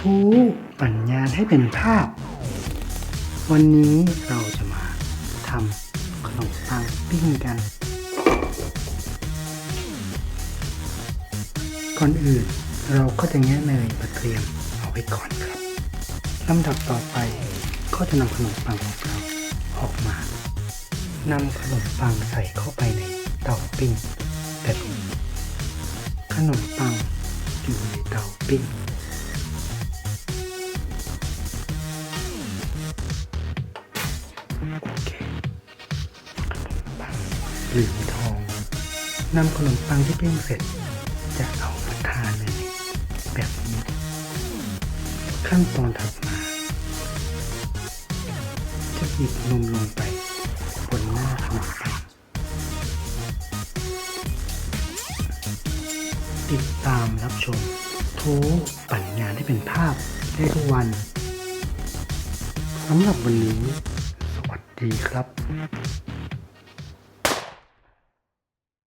ทูปั่นงานให้เป็นภาพ วันนี้เราจะมาทำขนมปังปิ้งกัน ก่อนอื่นเราก็จะแงะเนยมาเตรียมเอาไว้ก่อนครับลำดับต่อไปก็จะนำขนมปังของเราออกมานำขนมปังใส่เข้าไปในเตาปิ้งแบบนี้ขนมปังอยู่ในเตาปิ้ง โอเคหรือทองนำขนมปังที่ปิ้งเสร็จ จะเอามาทานเนยแบบนี้ ขั้นตอนถัดมา จะหยิบนมลงไปบนหน้าขนมปังติดตามรับชมทูปั่นงานให้เป็นภาพได้ทุกวันสำหรับวันนี้ ดีครับ